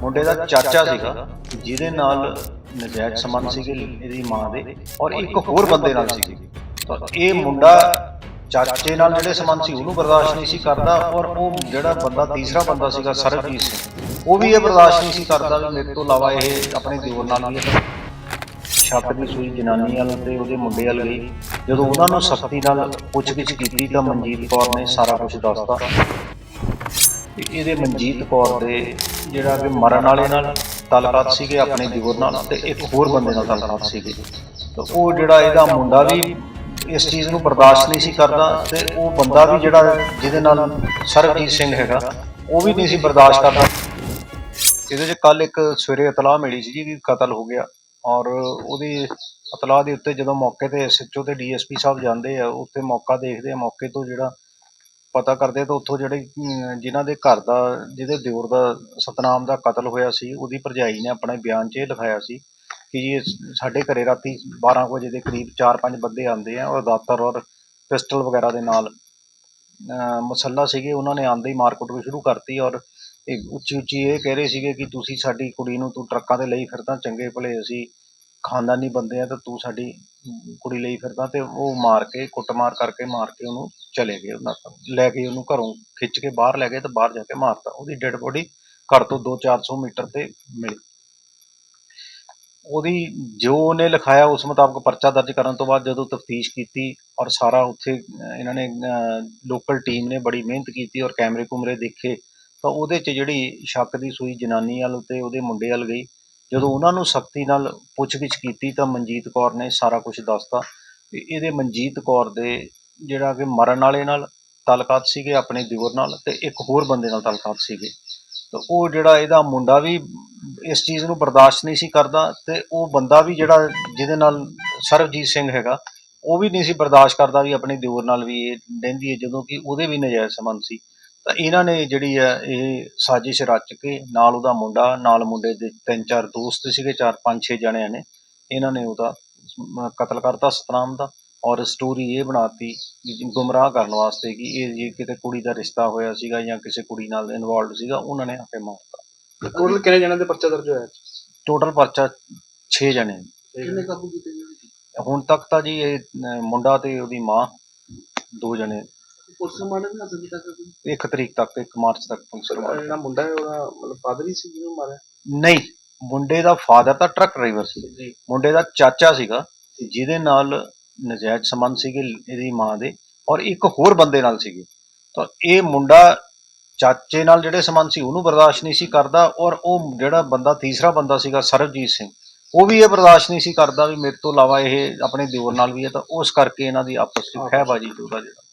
ਮੁੰਡੇ ਦਾ ਚਾਚਾ ਸੀਗਾ ਜਿਹਦੇ ਨਾਲ ਨਜਾਇਜ਼ ਸੰਬੰਧ ਸੀਗੇ ਇਹਦੀ ਮਾਂ ਦੇ ਔਰ ਇੱਕ ਹੋਰ ਬੰਦੇ ਨਾਲ ਸੀਗੇ। ਤਾਂ ਇਹ ਮੁੰਡਾ ਚਾਚੇ ਨਾਲ ਜਿਹੜੇ ਸੰਬੰਧ ਸੀ ਉਹਨੂੰ ਬਰਦਾਸ਼ਤ ਨਹੀਂ ਸੀ ਕਰਦਾ ਔਰ ਉਹ ਜਿਹੜਾ ਬੰਦਾ ਤੀਸਰਾ ਬੰਦਾ ਸੀਗਾ ਸਰਬਜੀਤ ਸਿੰਘ ਉਹ ਵੀ ਇਹ ਬਰਦਾਸ਼ਤ ਨਹੀਂ ਸੀ ਕਰਦਾ ਵੀ ਮੇਰੇ ਤੋਂ ਇਲਾਵਾ ਇਹ ਆਪਣੇ ਦਿਓਰ ਨਾਲ ਵੀ ਛੱਤ ਦੀ ਸੂਈ ਜਨਾਨੀ ਵਾਲ ਤੇ ਉਹਦੇ ਮੁੰਡੇ ਵਾਲ ਗਈ। ਜਦੋਂ ਉਹਨਾਂ ਨੂੰ ਸਖਤੀ ਨਾਲ ਪੁੱਛਗਿੱਛ ਕੀਤੀ ਤਾਂ ਮਨਜੀਤ ਕੌਰ ਨੇ ਸਾਰਾ ਕੁਝ ਦੱਸਤਾ। ਤੇ ਇਹਦੇ ਮਨਜੀਤ ਕੌਰ ਦੇ ਜਿਹੜਾ ਕਿ ਮਰਨ ਵਾਲੇ ਨਾਲ ਤਾਲੁਕਾਤ ਸੀਗੇ, ਆਪਣੇ ਦਿਓਰ ਨਾਲ ਤੇ ਇੱਕ ਹੋਰ ਬੰਦੇ ਨਾਲ ਤਾਲੁਕਾਤ ਸੀਗੇ। ਤਾਂ ਉਹ ਜਿਹੜਾ ਇਹਦਾ ਮੁੰਡਾ ਵੀ ਇਸ ਚੀਜ਼ ਨੂੰ ਬਰਦਾਸ਼ਤ ਨਹੀਂ ਸੀ ਕਰਦਾ ਤੇ ਉਹ ਬੰਦਾ ਵੀ ਜਿਹੜਾ ਜਿਹਦੇ ਨਾਲ ਸਰਬਜੀਤ ਸਿੰਘ ਹੈਗਾ, ਉਹ ਵੀ ਨਹੀਂ ਸੀ ਬਰਦਾਸ਼ਤ ਕਰਦਾ। ਇਹਦੇ 'ਚ ਕੱਲ ਇੱਕ ਸਵੇਰੇ ਇਤਲਾਹ ਮਿਲੀ ਸੀ ਕਿ ਕਤਲ ਹੋ ਗਿਆ ਔਰ ਉਹਦੀ ਇਤਲਾਹ ਦੇ ਉੱਤੇ ਜਦੋਂ ਮੌਕੇ ਤੇ ਐਸਐਚਓ ਤੇ ਡੀਐਸਪੀ ਸਾਹਿਬ ਜਾਂਦੇ ਆ, ਉੱਥੇ ਮੌਕਾ ਦੇਖਦੇ ਆ, ਮੌਕੇ ਤੋਂ ਜਿਹੜਾ ਪਤਾ ਕਰਦੇ ਤਾਂ ਉੱਥੋਂ ਜਿਹੜੇ ਅਮ, ਜਿਨ੍ਹਾਂ ਦੇ ਘਰ ਦਾ ਜਿਹਦੇ ਦਿਓਰ ਦਾ ਸਤਨਾਮ ਦਾ ਕਤਲ ਹੋਇਆ ਸੀ ਉਹਦੀ ਭਰਜਾਈ ਨੇ ਆਪਣੇ ਬਿਆਨ 'ਚ ਇਹ ਲਿਖਾਇਆ ਸੀ ਕਿ ਜੀ ਇਹ ਸਾਡੇ ਘਰੇ ਰਾਤੀ 12 ਕੁ ਵਜੇ ਦੇ ਕਰੀਬ 4-5 ਬੰਦੇ ਆਉਂਦੇ ਆ ਔਰ ਦਾਤਰ ਔਰ ਪਿਸਟਲ ਵਗੈਰਾ ਦੇ ਨਾਲ ਅਹ, ਮਸੱਲਾ ਸੀਗੇ ਉਹਨਾਂ ਨੇ ਆਂਦੇ ਹੀ ਮਾਰਕੁੱਟ ਵੀ ਸ਼ੁਰੂ ਕਰਤੀ ਔਰ ਇਹ ਉੱਚੀ ਉੱਚੀ ਇਹ ਕਹਿ ਰਹੇ ਸੀਗੇ ਕਿ ਤੁਸੀਂ ਸਾਡੀ ਕੁੜੀ ਨੂੰ ਤੂੰ ਟਰੱਕਾਂ ਤੇ ਲਈ ਫਿਰਦਾ ਚੰਗੇ ਭਲੇ ਅਸੀਂ ਖਾਨਦਾਨੀ ਬੰਦੇ ਆ ਤਾਂ ਤੂੰ ਸਾਡੀ ਕੁੜੀ ਲਈ ਫਿਰਦਾ ਤੇ ਉਹ ਮਾਰ ਕੇ, ਕੁੱਟਮਾਰ ਕਰਕੇ ਮਾਰ ਕੇ ਉਹਨੂੰ ਚਲੇ ਗਏ ਉਹਨਾਂ ਤੋਂ ਲੈ ਕੇ ਉਹਨੂੰ ਘਰੋਂ ਖਿੱਚ ਕੇ ਬਾਹਰ ਲੈ ਗਏ ਤੇ ਬਾਹਰ ਜਾ ਕੇ ਮਾਰਤਾ। ਉਹਦੀ ਡੈੱਡ ਬੋਡੀ ਘਰ ਤੋਂ 2-400 ਮੀਟਰ ਤੇ ਮਿਲੀ। ਉਹਦੀ ਜੋ ਉਹਨੇ ਲਿਖਾਇਆ ਉਸ ਮੁਤਾਬਕ ਪਰਚਾ ਦਰਜ ਕਰਨ ਤੋਂ ਬਾਅਦ ਜਦੋਂ ਤਫਤੀਸ਼ ਕੀਤੀ ਔਰ ਸਾਰਾ ਉੱਥੇ ਇਹਨਾਂ ਨੇ ਲੋਕਲ ਟੀਮ ਨੇ ਬੜੀ ਮਿਹਨਤ ਕੀਤੀ ਔਰ ਕੈਮਰੇ ਕੁਮਰੇ ਦੇਖੇ, ਤਾਂ ਉਹਦੇ 'ਚ ਜਿਹੜੀ ਸ਼ੱਕ ਦੀ ਸੂਈ ਜਨਾਨੀ ਵੱਲ ਤੇ ਉਹਦੇ ਮੁੰਡੇ ਵੱਲ ਗਈ। ਜਦੋਂ ਉਹਨਾਂ ਨੂੰ ਸਖਤੀ ਨਾਲ ਪੁੱਛਗਿੱਛ ਕੀਤੀ ਤਾਂ ਮਨਜੀਤ ਕੌਰ ਨੇ ਸਾਰਾ ਕੁਝ ਦੱਸਤਾ ਵੀ ਇਹਦੇ ਮਨਜੀਤ ਕੌਰ ਦੇ ਜਿਹੜਾ ਕਿ ਮਰਨ ਵਾਲੇ ਨਾਲ ਤਾਲੁਕਾਤ ਸੀਗੇ, ਆਪਣੇ ਦਿਓਰ ਨਾਲ ਤੇ ਇੱਕ ਹੋਰ ਬੰਦੇ ਨਾਲ ਤਲਕਾਤ ਸੀਗੇ। ਤਾਂ ਉਹ ਜਿਹੜਾ ਇਹਦਾ ਮੁੰਡਾ ਵੀ ਇਸ ਚੀਜ਼ ਨੂੰ ਬਰਦਾਸ਼ਤ ਨਹੀਂ ਸੀ ਕਰਦਾ ਤੇ ਉਹ ਬੰਦਾ ਵੀ ਜਿਹੜਾ ਜਿਹਦੇ ਨਾਲ ਸਰਬਜੀਤ ਸਿੰਘ ਹੈਗਾ, ਉਹ ਵੀ ਨਹੀਂ ਸੀ ਬਰਦਾਸ਼ਤ ਕਰਦਾ ਵੀ ਆਪਣੇ ਦਿਓਰ ਨਾਲ ਵੀ ਇਹ ਰਹਿੰਦੀ ਹੈ, ਜਦੋਂ ਕਿ ਉਹਦੇ ਵੀ ਨਜਾਇਜ਼ ਸੰਬੰਧ ਸੀ। ਤਾਂ ਇਹਨਾਂ ਨੇ ਜਿਹੜੀ ਹੈ ਇਹ ਸਾਜ਼ਿਸ਼ ਰਚ ਕੇ ਨਾਲ ਉਹਦਾ ਮੁੰਡਾ ਨਾਲ ਮੁੰਡੇ ਦੇ ਤਿੰਨ ਚਾਰ ਦੋਸਤ ਸੀਗੇ ਚਾਰ ਪੰਜ ਛੇ ਜਣਿਆਂ ਨੇ ਇਹਨਾਂ ਨੇ ਉਹਦਾ ਕਤਲ ਕਰਤਾ ਸਤਨਾਮ ਦਾ ਔਰ ਸਟੋਰੀ ਇਹ ਬਣਾਤੀ ਕਿ ਗੁੰਮਰਾਹ ਕਰਨ ਵਾਸਤੇ ਕਿ ਇਹ ਜੇ ਕਿਤੇ ਕੁੜੀ ਦਾ ਰਿਸ਼ਤਾ ਹੋਇਆ ਸੀਗਾ ਜਾਂ ਕਿਸੇ ਕੁੜੀ ਨਾਲ ਇਨਵੋਲਡ ਸੀਗਾ ਉਹਨਾਂ ਨੇ ਆ ਕੇ ਮਾਰਤਾ। ਟੋਟਲ ਕਿੰਨੇ ਜਣਾਂ ਦੇ ਪਰਚਾ ਦਰਜ ਹੋਇਆ? ਟੋਟਲ ਪਰਚਾ 6 ਜਣੇ ਨੇ। ਕਿੰਨੇ ਕਾਬੂ ਕੀਤੇ ਹੁਣ ਤੱਕ ਤਾਂ ਜੀ ਇਹ ਮੁੰਡਾ ਤੇ ਉਹਦੀ ਮਾਂ ਦੋ ਜਣੇ ਕੀਤਾ ਇੱਕ ਤਰੀਕ ਤੱਕ 1 ਮਾਰਚ ਤੱਕ ਪੁਲਿਸ ਰਿਮਾਂਡ ਜਿਹੜਾ ਮੁੰਡਾ ਹੈ ਉਹਦਾ ਮਤਲਬ ਫਾਦਰ ਹੀ ਸੀ ਜਿਹਨੂੰ ਮਾਰਿਆ? ਨਹੀਂ ਮੁੰਡੇ ਦਾ ਫਾਦਰ ਤਾਂ ਟਰੱਕ ਡਰਾਈਵਰ ਸੀ। ਮੁੰਡੇ ਦਾ ਚਾਚਾ ਸੀਗਾ ਜਿਹਦੇ ਨਾਲ ਨਜਾਇਜ਼ ਸੰਬੰਧ ਸੀਗੇ ਇਹਦੀ ਮਾਂ ਦੇ ਔਰ ਇੱਕ ਹੋਰ ਬੰਦੇ ਨਾਲ ਸੀਗੇ। ਤਾਂ ਇਹ ਮੁੰਡਾ ਚਾਚੇ ਨਾਲ ਜਿਹੜੇ ਸੰਬੰਧ ਸੀ ਉਹਨੂੰ ਬਰਦਾਸ਼ਤ ਨਹੀਂ ਸੀ ਕਰਦਾ ਔਰ ਉਹ ਜਿਹੜਾ ਬੰਦਾ ਤੀਸਰਾ ਬੰਦਾ ਸੀਗਾ ਸਰਬਜੀਤ ਸਿੰਘ ਉਹ ਵੀ ਇਹ ਬਰਦਾਸ਼ਤ ਨਹੀਂ ਸੀ ਕਰਦਾ ਵੀ ਮੇਰੇ ਤੋਂ ਇਲਾਵਾ ਇਹ ਆਪਣੇ ਦਿਓਰ ਨਾਲ ਵੀ ਹੈ ਤਾਂ ਉਸ ਕਰਕੇ ਇਹਨਾਂ ਦੀ ਆਪਸ ਵਿੱਚ ਖਹਿਬਾਜ਼ੀ ਉਹਦਾ ਜਿਹੜਾ।